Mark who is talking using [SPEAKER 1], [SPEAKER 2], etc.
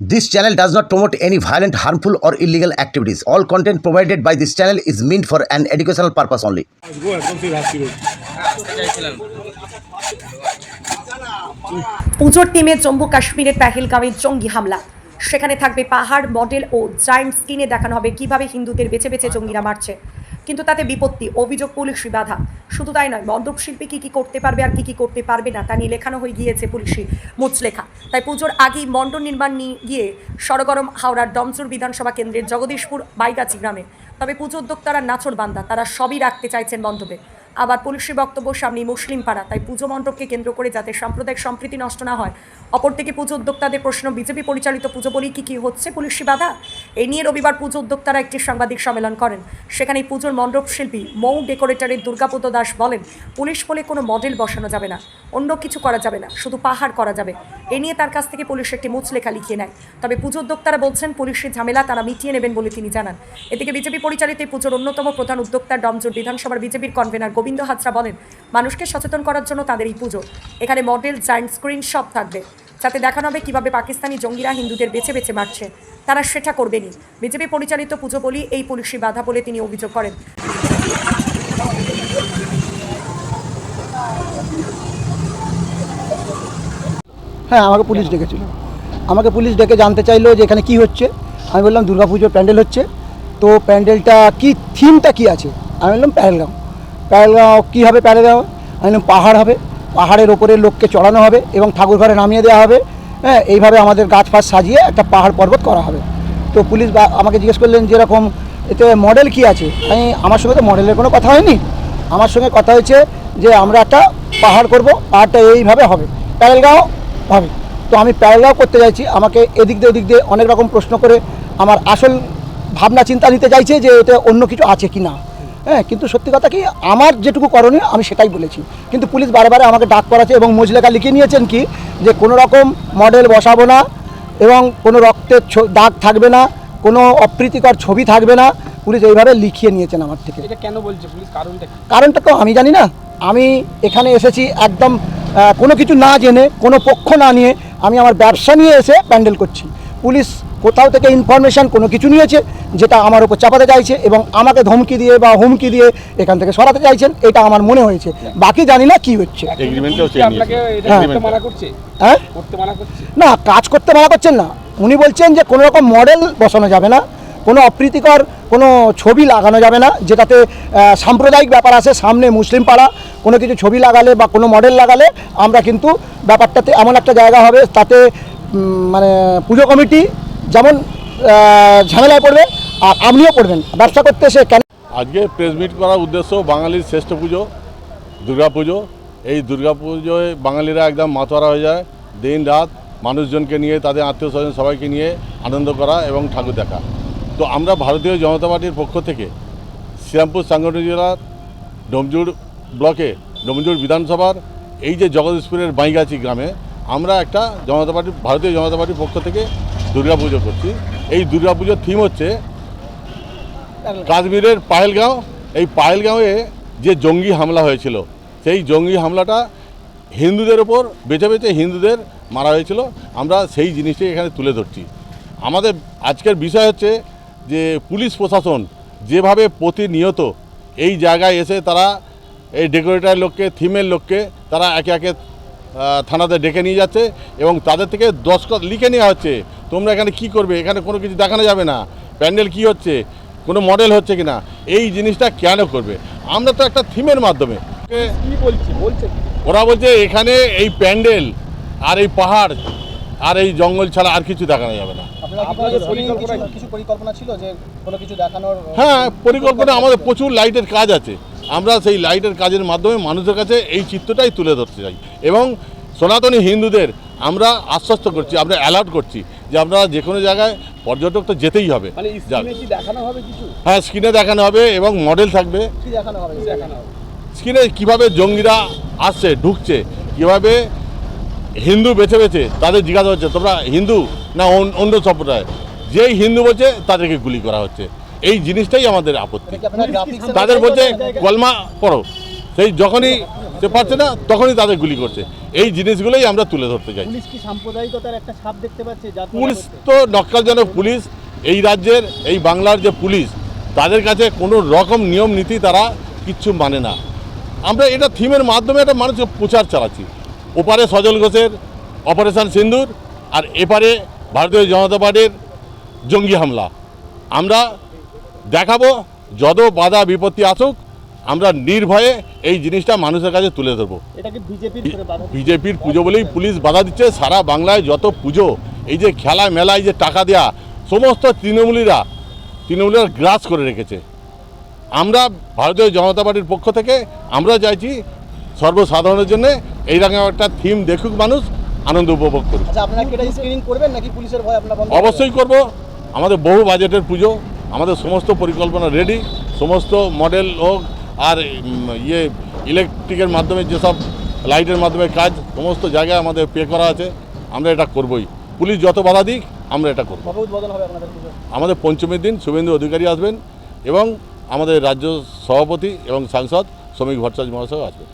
[SPEAKER 1] This channel does not promote any violent, harmful, or illegal activities. All content provided by this channel is meant for an educational purpose only.
[SPEAKER 2] পুজোর টিমে জম্মু কাশ্মীরের পেহেলগাঁওয়ে জঙ্গি হামলা সেখানে থাকবে পাহাড় মডেল ও giant স্ক্রিনে দেখানো হবে কীভাবে হিন্দুদের বেছে বেছে জঙ্গিরা মারছে কিন্তু তাতে বিপত্তি, অভিযোগ, পুলিশি বাধা। শুধু তাই নয় মণ্ডপ শিল্পী কী কী করতে পারবে আর কী কী করতে পারবে না, তা নিয়ে লেখানো হয়ে গিয়েছে পুলিশি মুচলেখা। তাই পুজোর আগেই মণ্ডপ নির্মাণ নিয়ে গিয়ে সরগরম হাওড়ার ডমচুর বিধানসভা কেন্দ্রের জগদীশপুর বাইগাছি গ্রামে। তবে পুজো উদ্যোক্তারা নাচর বান্দা, তারা সবই রাখতে চাইছেন মণ্ডপে। আবার পুলিশের বক্তব্য সামনে মুসলিম পাড়া তাই পুজো মণ্ডপকে কেন্দ্র করে যাতে সাম্প্রদায়িক সম্প্রীতি নষ্ট না হয়। অপরদিকে পুজো উদ্যোক্তাদের প্রশ্ন, বিজেপি পরিচালিত পুজো বলি কী কী হচ্ছে পুলিশি বাধা? এই নিয়ে রবিবার পুজো উদ্যোক্তারা একটি সাংবাদিক সম্মেলন করেন। সেখানে পুজোর মণ্ডপ শিল্পী মৌ ডেকোরেটরের দুর্গাপদ দাস বলেন, পুলিশ বলে কোনো মডেল বসানো যাবে না, অন্য কিছু করা যাবে না, শুধু পাহাড় করা যাবে। এ নিয়ে তার কাছ থেকে পুলিশ একটি মুচলেখা লিখিয়ে নেয়। তবে পুজো উদ্যোক্তারা বলছেন পুলিশের ঝামেলা তারা মিটিয়ে নেবেন বলে তিনি জানান। এদিকে বিজেপি পরিচালিত এই পুজোর অন্যতম প্রধান উদ্যোক্তা ডমজোর বিধানসভার বিজেপির কনভেনার গোবিন্দ হাজরা বলেন, মানুষকে সচেতন করার জন্য তাদের এই পুজো। এখানে মডেল জায়েন্ট স্ক্রিন সব থাকবে। যাতে দেখানো হবে কীভাবে পাকিস্তানি জঙ্গিরা হিন্দুদের বেছে বেছে মারছে। তারা সেটা করবেনই। বিজেপি পরিচালিত পুজো বলি এই পুলিশি বাধা বলে তিনি অভিযোগ করেন।
[SPEAKER 3] হ্যাঁ আমাকে পুলিশ ডেকেছিল। আমাকে পুলিশ ডেকে জানতে চাইলো যে এখানে কি হচ্ছে। আমি বললাম দুর্গাপুজোর প্যান্ডেল হচ্ছে। তো প্যান্ডেলটা কি থিমটা কি আছে? আমি বললাম প্যারেলগাঁও প্যারেলগাঁও কী হবে প্যারেলগাঁও আমি বললাম, পাহাড় হবে। পাহাড়ের ওপরে লোককে চড়ানো হবে এবং ঠাকুর ঘরে নামিয়ে দেওয়া হবে। হ্যাঁ এইভাবে আমাদের গাছ ফাছ সাজিয়ে একটা পাহাড় পর্বত করা হবে। তো পুলিশ আমাকে জিজ্ঞেস করলেন যেরকম এতে মডেল কি আছে? আমি, আমার সঙ্গে তো মডেলের কোনো কথা হয়নি। আমার সঙ্গে কথা হয়েছে যে আমরা একটা পাহাড় করব, পাহাড়টা এইভাবে হবে, প্যারেলগাঁও হবে। তো আমি প্যারেলগাঁও করতে চাইছি আমাকে এদিক দিয়ে ওদিক দিয়ে অনেক রকম প্রশ্ন করে আমার আসল ভাবনা, চিন্তা নিতে চাইছে যে এতে অন্য কিছু আছে কি না। হ্যাঁ কিন্তু সত্যি কথা কি আমার যেটুকু করণীয় আমি সেটাই বলেছি। কিন্তু পুলিশ বারে আমাকে ডাক করাচ্ছে এবং মজলেখা লিখে নিয়েছেন কি যে কোনো রকম মডেল বসাবো না এবং কোনো রক্তের ছ- দাগ থাকবে না কোনো অপ্রীতিকর ছবি থাকবে না। পুলিশ এইভাবে লিখিয়ে নিয়েছেন আমার থেকে।
[SPEAKER 4] এটা কেন বলছে পুলিশ? কারণটা
[SPEAKER 3] কারণটা তো আমি জানি না। আমি এখানে এসেছি একদম কোনো কিছু না জেনে কোনো পক্ষ না নিয়ে আমি আমার ব্যবসা নিয়ে এসে প্যান্ডেল করছি। পুলিশ কোথাও থেকে ইনফরমেশন কোনো কিছু নিয়েছে যেটা আমার উপর চাপাতে চাইছে এবং আমাকে ধমকি দিয়ে বা হুমকি দিয়ে এখান থেকে সরাতে চাইছেন এটা আমার মনে হয়েছে। বাকি জানি না কি হচ্ছে।
[SPEAKER 4] আপনাকে
[SPEAKER 3] হ্যাঁ।
[SPEAKER 4] করতে মানা করছে?
[SPEAKER 3] হ্যাঁ?
[SPEAKER 4] করতে মানা করছে?
[SPEAKER 3] না কাজ করতে মানা করছেন না। উনি বলছেন যে কোনো রকম মডেল বসানো যাবে না কোনো অপ্রীতিকর কোনো ছবি লাগানো যাবে না যেটাতে সাম্প্রদায়িক ব্যাপার আছে সামনে মুসলিম পাড়া কোনো কিছু ছবি লাগালে বা কোনো মডেল লাগালে আমরা কিন্তু ব্যাপারটাতে এমন একটা জায়গা হবে তাতে মানে পুজো কমিটি যেমন ঝামেলায় পড়বে আর আপনিও পড়বেন। ব্যবসা করতে এসে কেন
[SPEAKER 5] আজকে প্রেস মিট করার উদ্দেশ্য বাঙালির শ্রেষ্ঠ পুজো দুর্গাপুজো এই দুর্গাপুজোয় বাঙালিরা একদম মাতোয়ারা হয়ে যায়। দিন, রাত মানুষজনকে নিয়ে, তাদের আত্মীয় স্বজন সবাইকে নিয়ে আনন্দ করা এবং ঠাকুর দেখা। তো আমরা ভারতীয় জনতা পার্টির পক্ষ থেকে শ্রীরামপুর সাংগঠনিক জেলার ডোমজুর ব্লকে ডোমজুর বিধানসভার এই যে জগদীশপুরের বাইগাছি গ্রামে আমরা একটা জনতা পার্টি, ভারতীয় জনতা পার্টির পক্ষ থেকে দুর্গাপুজো করছি। এই দুর্গাপুজোর থিম হচ্ছে কাশ্মীরের পাহেলগাঁও। এই পাহেলগাঁওয়ে যে জঙ্গি হামলা হয়েছিল, সেই জঙ্গি হামলাটা হিন্দুদের ওপর, বেছে বেছে হিন্দুদের মারা হয়েছিল। আমরা সেই জিনিসটাই এখানে তুলে ধরছি। আমাদের আজকের বিষয় হচ্ছে যে পুলিশ প্রশাসন যেভাবে প্রতিনিয়ত এই জায়গায় এসে তারা এই ডেকোরেটার লোককে থিমের লোককে, তারা একে একে থানাতে ডেকে নিয়ে যাচ্ছে এবং তাদের থেকে দশখত লিখে নেওয়া হচ্ছে। তোমরা এখানে কি করবে? এখানে কোনো কিছু দেখানো যাবে না। প্যান্ডেল কি হচ্ছে? কোনো মডেল হচ্ছে কি না এই জিনিসটা কেন করবে? আমরা তো একটা থিমের মাধ্যমে।
[SPEAKER 4] কি বলছে? বলছে
[SPEAKER 5] ওরা বলছে এখানে এই প্যান্ডেল আর এই পাহাড় আর এই জঙ্গল ছাড়া আর কিছু দেখানো যাবে না।
[SPEAKER 4] আপনাদের পরিকল্পনা কি?
[SPEAKER 3] কিছু পরিকল্পনা ছিল যে কোনো কিছু দেখানোর
[SPEAKER 5] হ্যাঁ পরিকল্পনা আমাদের প্রচুর লাইটের কাজ আছে। আমরা সেই লাইটের কাজের মাধ্যমে মানুষের কাছে এই চিত্রটাই তুলে ধরতে চাই। এবং সনাতনী হিন্দুদের আমরা আশ্বস্ত করছি আমরা অ্যালার্ট করছি যে আমরা যে কোনো জায়গায় পর্যটক তো যেতেই হবে।
[SPEAKER 4] মানে
[SPEAKER 5] হ্যাঁ স্ক্রিনে দেখানো হবে এবং মডেল থাকবে। স্ক্রিনে কীভাবে জঙ্গিরা আসছে ঢুকছে কীভাবে হিন্দু বেছে বেছে তাদের জিজ্ঞাসা হচ্ছে তোমরা হিন্দু না অন- অন্য সম্প্রদায়? যেই হিন্দু বলছে তাদেরকে গুলি করা হচ্ছে। এই জিনিসটাই আমাদের আপত্তি। তাদের বলছে কলমা পড়ো। সেই যখনই সে পারছে না তখনই তাদের গুলি করছে। এই জিনিসগুলোই আমরা তুলে ধরতে চাই।
[SPEAKER 4] পুলিশ
[SPEAKER 5] তো নক্কালজনক পুলিশ এই রাজ্যের এই বাংলার যে পুলিশ তাদের কাছে কোনো রকম নিয়ম নীতি তারা কিচ্ছু মানে না। আমরা এটা থিমের মাধ্যমে একটা মানুষকে প্রচার চালাচ্ছি। ওপারে সজল ঘোষের অপারেশন সিন্দুর আর এপারে ভারতীয় জনতা পার্টির জঙ্গি হামলা। আমরা দেখাবো যত বাধা বিপত্তি আসুক আমরা নির্ভয়ে এই জিনিসটা মানুষের কাছে তুলে ধরবো।
[SPEAKER 4] বিজেপির
[SPEAKER 5] পুজো বলেই পুলিশ বাধা দিচ্ছে সারা বাংলায় যত পুজো এই যে খেলা মেলায় যে টাকা দেয়া সমস্ত তৃণমূলীরা তৃণমূলীরা গ্রাস করে রেখেছে। আমরা ভারতীয় জনতা পার্টির পক্ষ থেকে আমরা চাইছি সর্বসাধারণের জন্য এইরকম একটা থিম দেখুক মানুষ আনন্দ উপভোগ করুক।
[SPEAKER 4] আচ্ছা
[SPEAKER 5] অবশ্যই করব। আমাদের বহু বাজেটের পুজো আমাদের সমস্ত পরিকল্পনা রেডি সমস্ত মডেল হোক আর ইয়ে ইলেকট্রিকের মাধ্যমে যেসব লাইটের মাধ্যমে কাজ সমস্ত জায়গায় আমাদের পে করা আছে আমরা এটা করবই। পুলিশ যত বাধা দিক আমরা এটা করব। আমাদের পঞ্চমীর দিন শুভেন্দু অধিকারী আসবেন এবং আমাদের রাজ্য সভাপতি এবং সাংসদ শ্রমিক ভট্টাচার্য মহাশয় আসবেন।